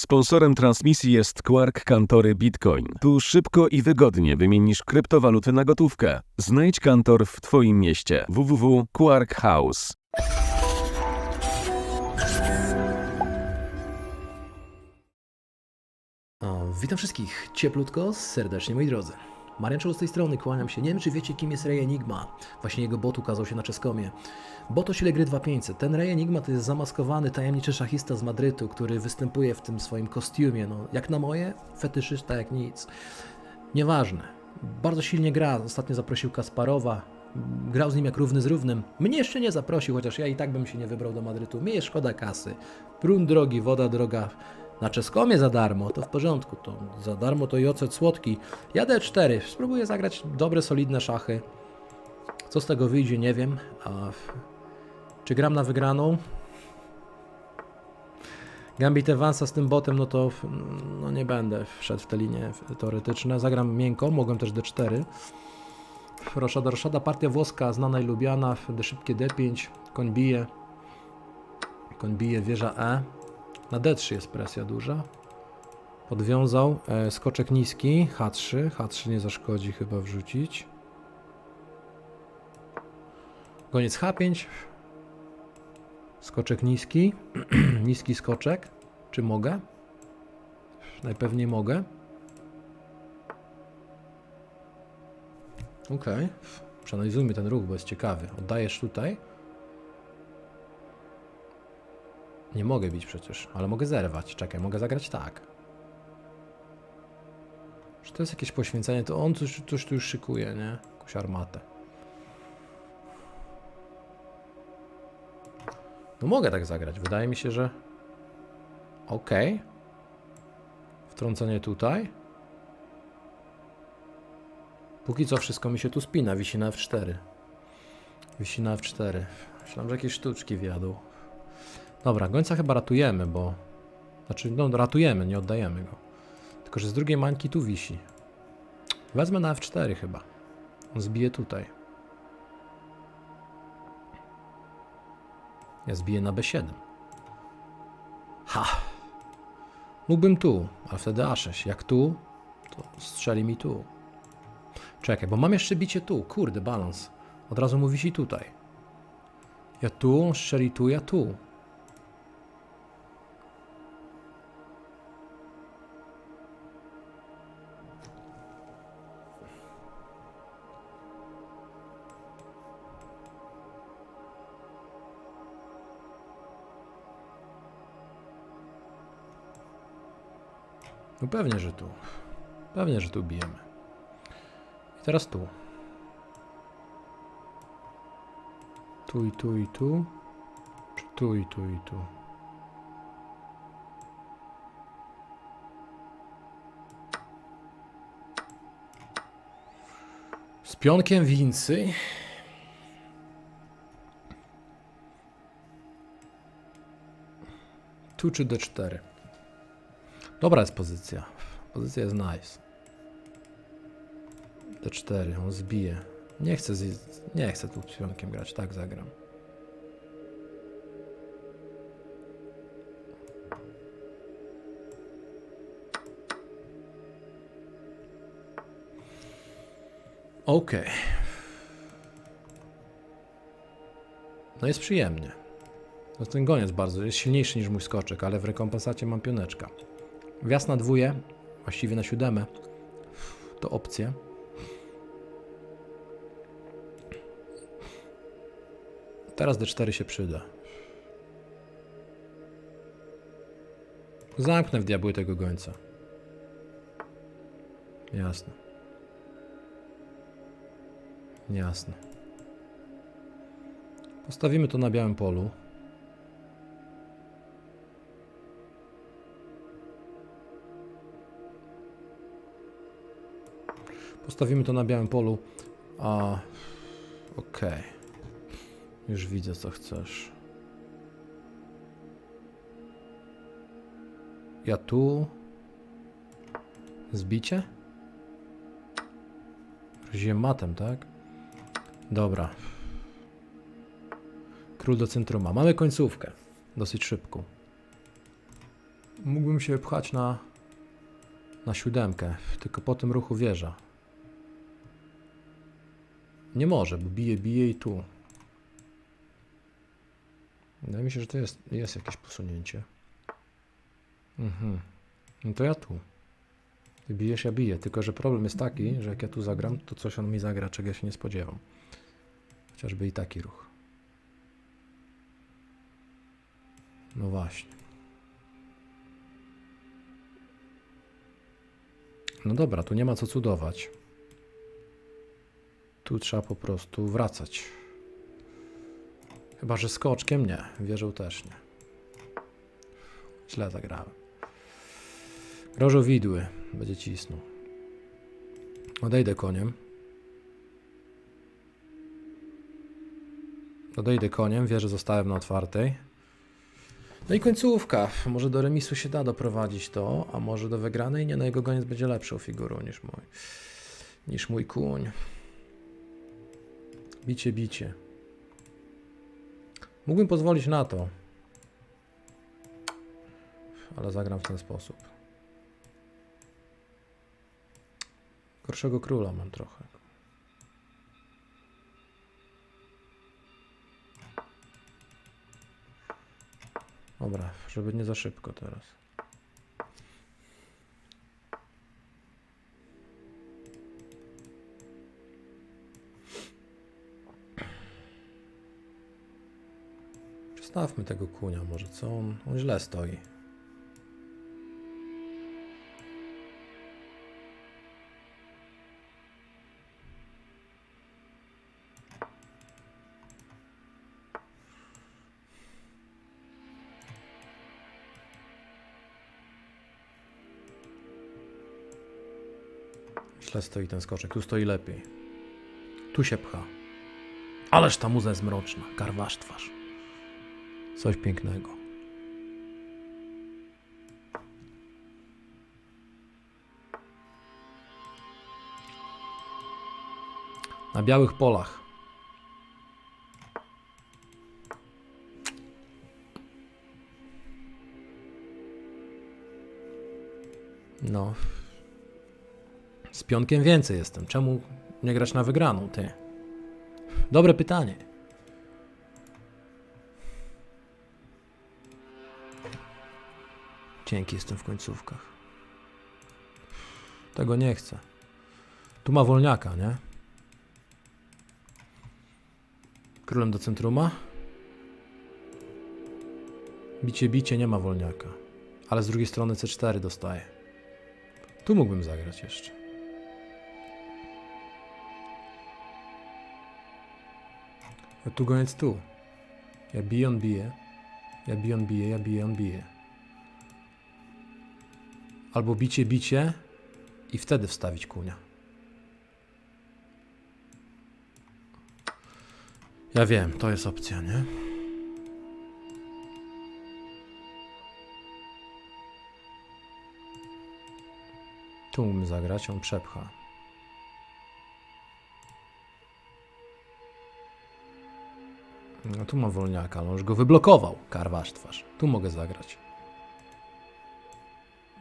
Sponsorem transmisji jest Quark Kantory Bitcoin. Tu szybko i wygodnie wymienisz kryptowaluty na gotówkę. Znajdź kantor w Twoim mieście. www.quark House. O, witam wszystkich cieplutko, serdecznie moi drodzy. Marian z tej strony, kłaniam się. Nie wiem, czy wiecie, kim jest Ray Enigma. Właśnie jego bot ukazał się na czeskomie. Bot o sile gry 2500. Ten Ray Enigma to jest zamaskowany, tajemniczy szachista z Madrytu, który występuje w tym swoim kostiumie. No, jak na moje, fetyszysta jak nic. Nieważne. Bardzo silnie gra. Ostatnio zaprosił Kasparowa. Grał z nim jak równy z równym. Mnie jeszcze nie zaprosił, chociaż ja i tak bym się nie wybrał do Madrytu. Jest szkoda kasy. Prun drogi, woda droga. Na czeskomie za darmo, to w porządku. To za darmo to i ocet słodki. Jadę 4. Spróbuję zagrać dobre, solidne szachy. Co z tego wyjdzie, nie wiem. A czy gram na wygraną? Gambit Evansa z tym botem, no to no nie będę wszedł w te linie teoretyczne. Zagram miękko, mogłem też D4. Roszada, roszada, partia włoska, znana i lubiana. D szybkie D5, koń bije. Koń bije, wieża E. Na D3 jest presja duża. Podwiązał. E, skoczek niski. H3. H3 nie zaszkodzi chyba wrzucić. Goniec H5. Skoczek niski. niski skoczek. Czy mogę? Najpewniej mogę. Okej. Przeanalizujmy ten ruch, bo jest ciekawy. Oddajesz tutaj. Nie mogę bić przecież, ale mogę zerwać. Czekaj, mogę zagrać tak. Czy to jest jakieś poświęcenie? To on coś, coś tu już szykuje, nie? Jakąś armatę. No mogę tak zagrać. Wydaje mi się, że... Okej. Wtrącenie tutaj. Póki co wszystko mi się tu spina. Wisi na F4. Wisi na F4. Myślałem, że jakieś sztuczki wjadą. Dobra, gońca chyba ratujemy, bo... Znaczy, no ratujemy, nie oddajemy go. Tylko, że z drugiej mańki tu wisi. Wezmę na F4 chyba. On zbije tutaj. Ja zbiję na B7. Ha! Mógłbym tu, ale wtedy A6. Jak tu, to strzeli mi tu. Czekaj, bo mam jeszcze bicie tu. Kurde, balans. Od razu mu wisi tutaj. Ja tu, on strzeli tu, ja tu. No pewnie, że tu. Pewnie, że tu bijemy. I teraz tu. Tu i tu i tu. Czy tu i tu i tu. Z pionkiem wincy. Tu czy D4? Dobra jest pozycja. Pozycja jest nice. D4, on zbije. Nie chcę, z, nie chcę tu pionkiem grać, tak zagram. Okej. No jest przyjemnie. No ten goniec bardzo jest silniejszy niż mój skoczek, ale w rekompensacie mam pioneczka. Wjazd na dwóje, właściwie na siódemę, to opcje. Teraz D4 się przyda. Zamknę w diabły tego gońca. Jasne. Jasne. Postawimy to na białym polu. Postawimy to na białym polu. A. Okej. Już widzę, co chcesz. Ja tu. Zbicie? Groziłem matem, tak? Dobra. Król do centruma. Mamy końcówkę. Dosyć szybką. Mógłbym się pchać na, na siódemkę, tylko po tym ruchu wieża. Nie może, bo bije, bije i tu. Wydaje mi się, że to jest, jest jakieś posunięcie. Mhm. No to ja tu. Ty bijesz, ja biję. Tylko, że problem jest taki, że jak ja tu zagram, to coś on mi zagra, czego ja się nie spodziewam. Chociażby i taki ruch. No właśnie. No dobra, tu nie ma co cudować. Tu trzeba po prostu wracać. Chyba, że skoczkiem nie. Wierzę też nie. Źle zagrałem. Grożo widły. Będzie cisnął. Odejdę koniem. Odejdę koniem. Wieżę zostałem na otwartej. No i końcówka. Może do remisu się da doprowadzić to, a może do wygranej. Nie, no jego goniec będzie lepszą figurą niż mój. Niż mój kuń. Bicie, bicie. Mógłbym pozwolić na to. Ale zagram w ten sposób. Gorszego króla mam trochę. Dobra, żeby nie za szybko teraz. Przestawmy tego kunia, może co on, on źle stoi. Źle stoi ten skoczek, tu stoi lepiej. Tu się pcha. Ależ ta muza jest mroczna, karwasz twarz. Coś pięknego. Na białych polach. No. Z pionkiem więcej jestem. Czemu nie grać na wygraną, ty? Dobre pytanie. Cienki jestem w końcówkach. Tego nie chcę. Tu ma wolniaka, nie? Królem do centruma. Bicie, bicie, nie ma wolniaka. Ale z drugiej strony C4 dostaje. Tu mógłbym zagrać jeszcze. Ja tu goniec tu. Ja biję, on bije. Ja biję, on bije, ja biję, on bije. Albo bicie, bicie i wtedy wstawić kunia. Ja wiem, to jest opcja, nie? Tu mógłbym zagrać, on przepcha. No tu ma wolniaka, ale on już go wyblokował. Karwasz twarz. Tu mogę zagrać.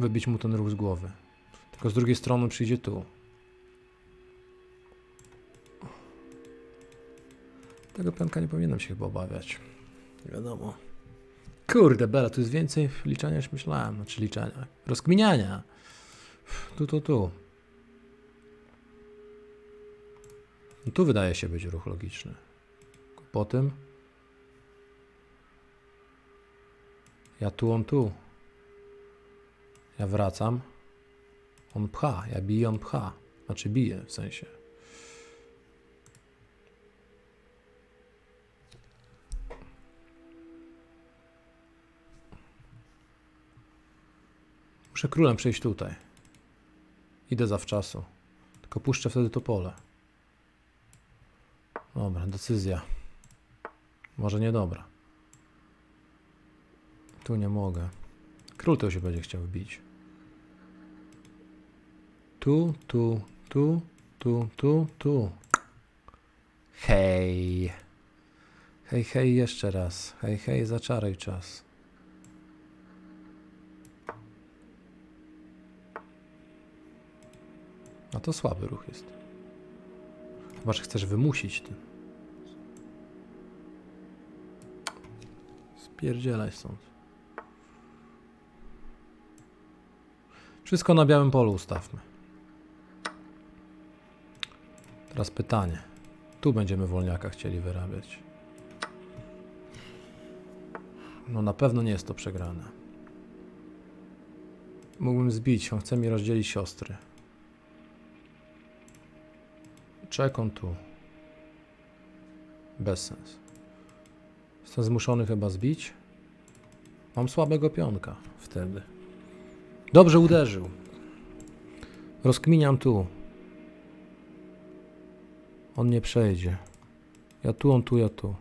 Wybić mu ten ruch z głowy. Tylko z drugiej strony przyjdzie tu. Tego pionka nie powinienem się chyba obawiać. Nie wiadomo. Kurde, Bela, tu jest więcej liczenia niż myślałem. Znaczy liczenia. Rozkminiania. Tu, tu, tu. No tu wydaje się być ruch logiczny. Po tym. Ja tu, on tu. Ja wracam. On pcha. Ja biję, on pcha. Znaczy bije w sensie. Muszę królem przejść tutaj. Idę zawczasu. Tylko puszczę wtedy to pole. Dobra, decyzja. Może niedobra. Tu nie mogę. Król to się będzie chciał wbić tu, tu, tu, tu, tu, tu. Hej. Hej, hej, jeszcze raz. Hej, hej, zaczaruj czas. A to słaby ruch jest. Chyba, że chcesz wymusić tym. Spierdzielaj stąd. Wszystko na białym polu ustawmy. Teraz pytanie. Tu będziemy wolniaka chcieli wyrabiać. No na pewno nie jest to przegrane. Mógłbym zbić, on chce mi rozdzielić siostry. Czek on tu. Bez sensu. Jestem zmuszony chyba zbić. Mam słabego pionka wtedy. Dobrze uderzył. Rozkminiam tu. On nie przejdzie. Ja tu, on tu, ja tu.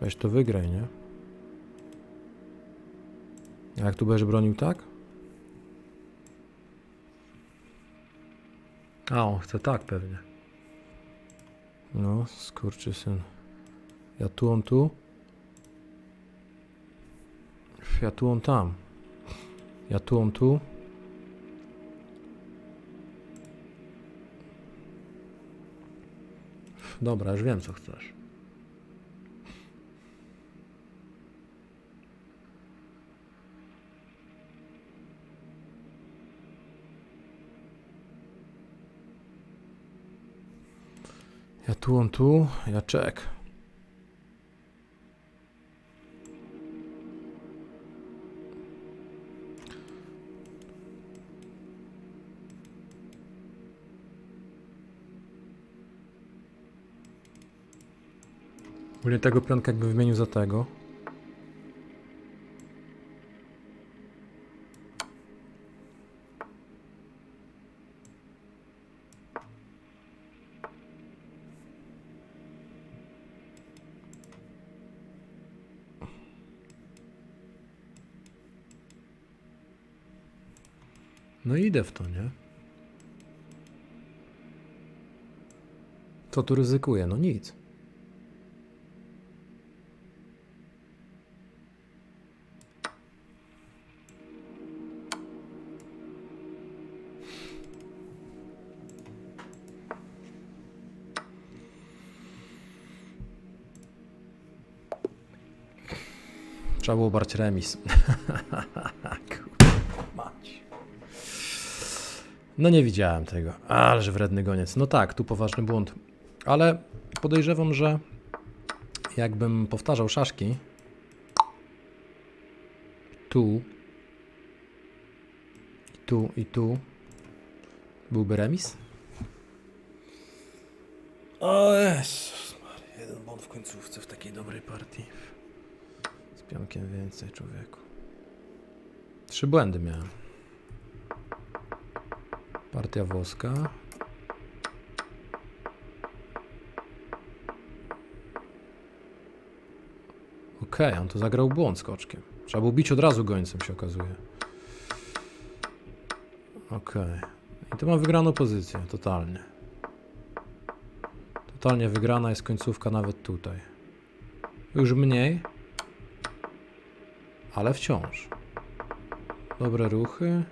Weź to wygraj, nie? A jak tu będziesz bronił tak? A, on chce tak pewnie. No, syn. Ja tu, on tu. Ja tu, on tam. Ja tu, on tu. Dobra, już wiem co chcesz. Ja tu, on tu, ja czek. Ogólnie tego pionka jakby wymienił za tego. No idę w to, nie? Co tu ryzykuję? No nic. Trzeba było brać remis. No nie widziałem tego. Ależ wredny goniec. No tak, tu poważny błąd. Ale podejrzewam, że jakbym powtarzał szaszki tu i tu i tu byłby remis? O Jezus Maria, jeden błąd w końcówce w takiej dobrej partii. Pionkiem więcej, człowieku. Trzy błędy miałem. Partia włoska. Okej, on to zagrał błąd skoczkiem. Trzeba było bić od razu gońcem, się okazuje. Okej. I to ma wygraną pozycję, totalnie. Totalnie wygrana jest końcówka nawet tutaj. Już mniej. Ale wciąż. Dobre ruchy.